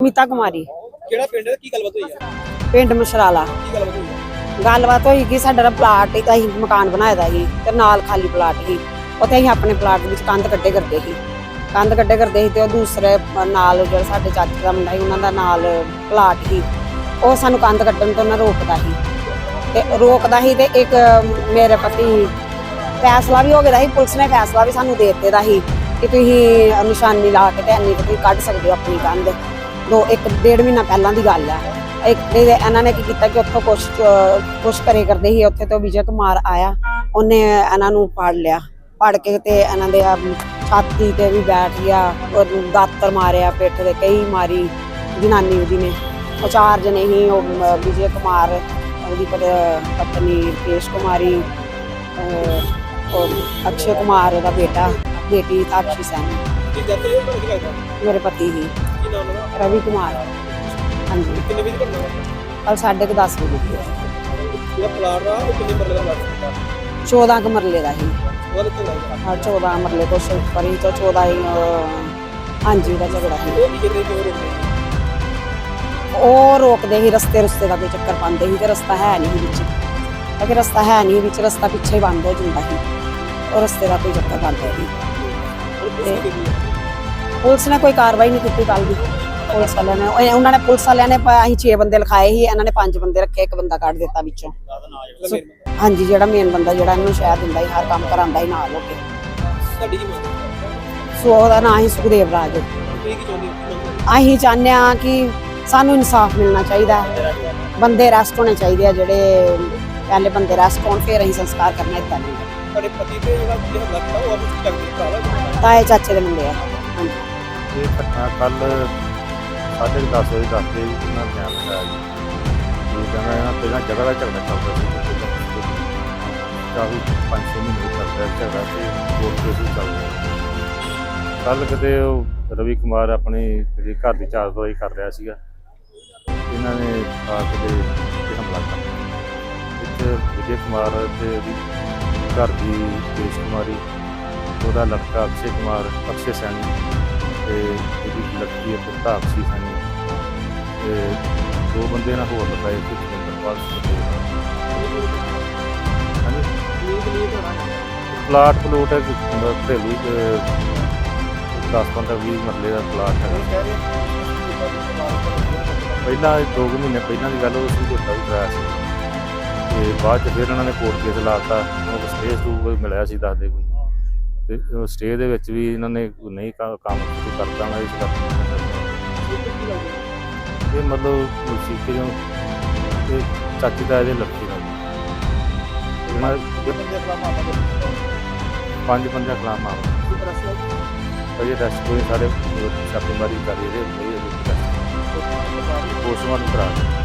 ਸਾਡੇ ਕੁਮਾਰੀ। ਕਿਹੜਾ ਪਿੰਡ ਹੈ? ਕੀ ਗੱਲਬਾਤ ਹੋਈ ਹੈ? ਪਿੰਡ ਮਸ਼ਰਾਲਾ। ਗੱਲਬਾਤ ਹੋਈ ਕਿ ਸਾਡਾ ਪਲਾਟ ਹੀ ਤਾਂ ਅਸੀਂ ਮਕਾਨ ਬਣਾਇਆ ਦਾ ਸੀ ਤੇ ਨਾਲ ਖਾਲੀ ਪਲਾਟ ਸੀ। ਉੱਥੇ ਅਸੀਂ ਆਪਣੇ ਪਲਾਟ ਵਿੱਚ ਕੰਧ ਕੱਢੇ ਕਰਦੇ ਸੀ। ਕੰਧ ਕੱਢੇ ਕਰਦੇ ਸੀ ਤੇ ਉਹ ਦੂਸਰੇ ਨਾਲ ਜਿਹੜਾ ਸਾਡੇ ਚਾਚੇ ਦਾ ਮੁੰਡਾ ਸੀ, ਉਹਨਾਂ ਦਾ ਨਾਲ ਪਲਾਟ ਸੀ। ਉਹ ਸਾਨੂੰ ਕੰਧ ਕੱਢਣ ਤੋਂ ਨਾ ਰੋਕਦਾ ਸੀ। ਤੇ ਰੋਕਦਾ ਸੀ ਤੇ ਇੱਕ ਮੇਰੇ ਪਤੀ ਫੈਸਲਾ ਵੀ ਹੋ ਗਿਆ ਸੀ, ਪੁਲਿਸ ਨੇ ਫੈਸਲਾ ਵੀ ਸਾਨੂੰ ਦੇ ਦਿੱਤਾ ਸੀ ਕਿ ਤੁਸੀਂ ਨਿਸ਼ਾਨੀ ਲਾ ਕੇ ਤੇ ਇੰਨੀ ਕੁ ਤੁਸੀਂ ਕੱਢ ਸਕਦੇ ਹੋ ਆਪਣੀ ਕੰਧ। ਦੋ, ਇੱਕ ਡੇਢ ਮਹੀਨਾ ਪਹਿਲਾਂ ਦੀ ਗੱਲ ਹੈ ਇੱਕ ਇਹਨਾਂ ਨੇ ਕੀ ਕੀਤਾ ਕਿ ਉੱਥੋਂ ਕੁਛ ਕੁਛ ਕਰੇ ਕਰਦੇ ਸੀ, ਉੱਥੇ ਤੋਂ ਵਿਜੇ ਕੁਮਾਰ ਆਇਆ। ਉਹਨੇ ਇਹਨਾਂ ਨੂੰ ਫੜ ਲਿਆ। ਫੜ ਕੇ ਤੇ ਇਹਨਾਂ ਦੇ ਛਾਤੀ ਤੇ ਵੀ ਬੈਠ ਗਿਆ ਉਹਨੂੰ ਦਾਤਰ ਮਾਰਿਆ ਪਿੱਠ ਤੇ ਕਈ ਮਾਰੀ ਜਨਾਨੀ ਉਹਦੀ ਨੇ। ਉਹ ਚਾਰ ਜਣੇ ਹੀ ਉਹ ਵਿਜੇ ਕੁਮਾਰ ਉਹਦੀ ਪਤ- ਪਤਨੀ ਰਕੇਸ਼ ਕੁਮਾਰੀ ਉਹ ਅਕਸ਼ੇ ਕੁਮਾਰ ਉਹਦਾ ਬੇਟਾ ਬੇਟੀ ਤਾਕਸ਼ੀ ਲੱਗਦਾ ਮੇਰੇ ਪਤੀ ਹੀ। ਰਵੀ ਕੁਮਾਰ। ਹਾਂਜੀ। ਕਿੰਨੇ ਵਜੇ? ਕੱਲ ਸਾਢੇ ਕੁ ਦਸ ਵਜੇ। ਦੀ ਹੈ। ਜਿਹੜਾ ਪਲਾਟ ਆ ਉਹ ਕਿੰਨੇ ਮਰਲੇ ਦਾ ਲੱਗਦਾ 14 ਕੁ ਮਰਲੇ ਦਾ ਲੱਗਦਾ ਹਾਂ 14 ਮਰਲੇ ਕੁਛ ਉੱਪਰ ਹੀ ਤੋਂ 14 ਹੀ ਅਹ, ਹਾਂਜੀ ਦਾ ਝਗੜਾ ਸੀ। ਉਹ ਰੋਕਦੇ ਸੀ ਰਸਤੇ ਰਸਤੇ ਦਾ ਕੋਈ ਚੱਕਰ ਪਾਉਂਦੇ ਸੀ ਤੇ ਰਸਤਾ ਹੈ ਨਹੀਂ ਸੀ ਵਿੱਚ। ਅਗੇ ਰਸਤਾ ਹੈ ਨਹੀਂ ਵਿੱਚ ਰਸਤਾ ਪਿੱਛੇ ਹੀ ਬੰਦ ਹੋ ਜਾਂਦਾ ਸੀ। ਉਹ ਰਸਤੇ ਦਾ ਕੋਈ ਚੱਕਰ ਪਾਉਂਦੇ ਉਹ ਪੁਲਿਸ ਨੇ ਕੋਈ ਕਾਰਵਾਈ ਨਹੀਂ ਕੀਤੀ ਕੱਲ ਦੀ। ਪੁਲਿਸ ਵਾਲਿਆਂ ਨੇ ਉਹ- ਉਹਨਾਂ ਨੇ ਪੁਲਿਸ ਵਾਲਿਆਂ ਨੇ ਪ- ਅਸੀਂ 6 ਬੰਦੇ ਲਿਖਾਏ ਸੀ ਇਹਨਾਂ ਨੇ 5 ਬੰਦੇ ਰੱਖੇ ਇੱਕ ਬੰਦਾ ਕੱਢ ਦਿੱਤਾ ਵਿੱਚੋਂ। ਹਾਂਜੀ ਜਿਹੜਾ ਮੇਨ ਬੰਦਾ ਜਿਹੜਾ ਇਹਨੂੰ ਸ਼ਾਇਦ ਦਿੰਦਾ ਸੀ ਹਰ ਕੰਮ ਕਰਾਂਦਾ ਹੀ ਨਾਲ ਹੋ ਕੇ। ਤੁਹਾਡੀ ਕੀ ਮੰਗ ਹੈ? ਸੋ ਉਹਦਾ ਨਾਂ ਹੀ ਸੁਖਦੇਵ ਰਾਜ। ਹੋ ਹੈ? ਅਸੀਂ ਚਾਹੁੰਦੇ ਹਾਂ ਕਿ ਸਾਨੂੰ ਇਨਸਾਫ ਮਿਲਣਾ ਚਾਹੀਦਾ ਹੈ। ਬੰਦੇ ਅਰੈਸਟ ਹੋਣੇ ਚਾਹੀਦੇ ਆ ਜਿਹੜੇ ਪਹਿਲੇ ਬੰਦੇ ਅਰੈਸਟ ਹੋਣ ਫਿਰ ਅਸੀਂ ਸੰਸਕਾਰ ਕਰਨਾ ਇਦਾਂ ਨਹੀਂ। ਤੁਹਾਡੇ ਪਤੀ ਤੇ ਜਿਹੜਾ ਲੱਗਦਾ ਉਹ ਆਪਣੀ ਭਰਾ ਵਾ ਤਾਏ ਚਾਚੇ ਦੇ ਮੁੰਡੇ ਆ। ਹਾਂਜੀ। ਇਹ ਘਟਨਾ ਕੱਲ ਸਾਢੇ ਕੁ ਦਸ ਵਜੇ ਦੱਸਦੇ ਜੀ ਉਹਨਾਂ ਨੇ ਲਿਖਾਇਆ ਜੀ ਕਹਿੰਦਾ ਇਹਨਾਂ ਪਹਿਲਾਂ ਜਗ੍ਹਾ ਦਾ ਝਗੜਾ ਚੱਲਦਾ ਸੀ। ਕਾਫੀ ਪੰਜ ਛੇ ਮਹੀਨੇ ਤੋਂ ਚੱਲਦਾ ਝਗੜਾ ਤੇ ਕੋਰਟ ਕੇਸ ਵੀ ਚੱਲ ਕੱਲ ਕਿਤੇ ਉਹ ਰਵੀ ਕੁਮਾਰ ਆਪਣੀ ਜਿਹੜੀ ਘਰ ਦੀ ਚਾਰ ਦਵਾਈ ਕਰ ਰਿਹਾ ਸੀਗਾ, ਇਹਨਾਂ ਨੇ ਆ ਕੇ ਤੇ ਹਮਲਾ ਕਰ ਦਿੱਤਾ। ਵਿਜੇ ਕੁਮਾਰ ਤੇ ਉਹਦੀ ਘਰ ਦੀ ਕੇਸ਼ ਕੁਮਾਰੀ, ਉਹਦਾ ਲੜਕਾ ਅਕਸ਼ੇ ਕੁਮਾਰ, ਅਕਸ਼ੇ ਸੈਣੀ ਤੇ ਇਹਦੀ ਲੜਕੀ ਅਤੇ ਤਾਪਸੀ ਸੈਣੀ। ਤੇ ਦੋ ਬੰਦੇ ਨਾਲ ਹੋਰ ਲਗਾਏ ਤੇ ਜਿੰਦਰਪਾਲ ਸਿੰਘ ਪਲਾਟ ਪਲੂਟ ਹੈ ਘਰੇਲੂ ਤੇ 10 15 20 ਮਰਲੇ ਦਾ ਪਲਾਟ ਹੈ ਪਹਿਲਾਂ 2 ਮਹੀਨੇ ਪਹਿਲਾਂ ਦੀ ਗੱਲ, ਉਹ ਸੀ ਝੋਟਾ ਵੀ ਕਰਾਇਆ ਸੀ। ਤੇ ਬਾਅਦ ਚ ਫਿਰ ਉਹਨਾਂ ਨੇ ਕੋਰਟ ਕੇਸ ਲਾਤਾ, ਉਹ ਸਟੇਜ ਤੋਂ ਕੋਈ ਮਿਲਿਆ ਸੀ ਦੱਸਦੇ ਕੋਈ। ਤੇ ਸਟੇ ਦੇ ਵਿੱਚ ਵੀ ਇਹਨਾਂ ਨੇ ਨਹੀਂ ਕੰਮ ਸ਼ੁਰੂ ਕਰਤਾ ਨਾ ਇਸ ਕਰਕੇ ਇਹ ਮਤਲਬ ਸੀ ਜੋ ਚਾਚੀ ਦਾ ਇਹਦੇ ਲੜਕੀ ਦਾ। ਜੀ। ਇਹਨਾਂ ਪੰਜ ਬੰਦੇ ਖਿਲਾਫ ਮਾਮਲਾ ਅਜੇ ਰੈਸਟ ਕੋਈ ਸਾਰੇ ਛਾਪੇਮਾਰੀ ਕਰ ਰਹੇ ਨੇ ਪੋਸਟਮਾਰਟਮ ਕਰਾ ਰਹੇ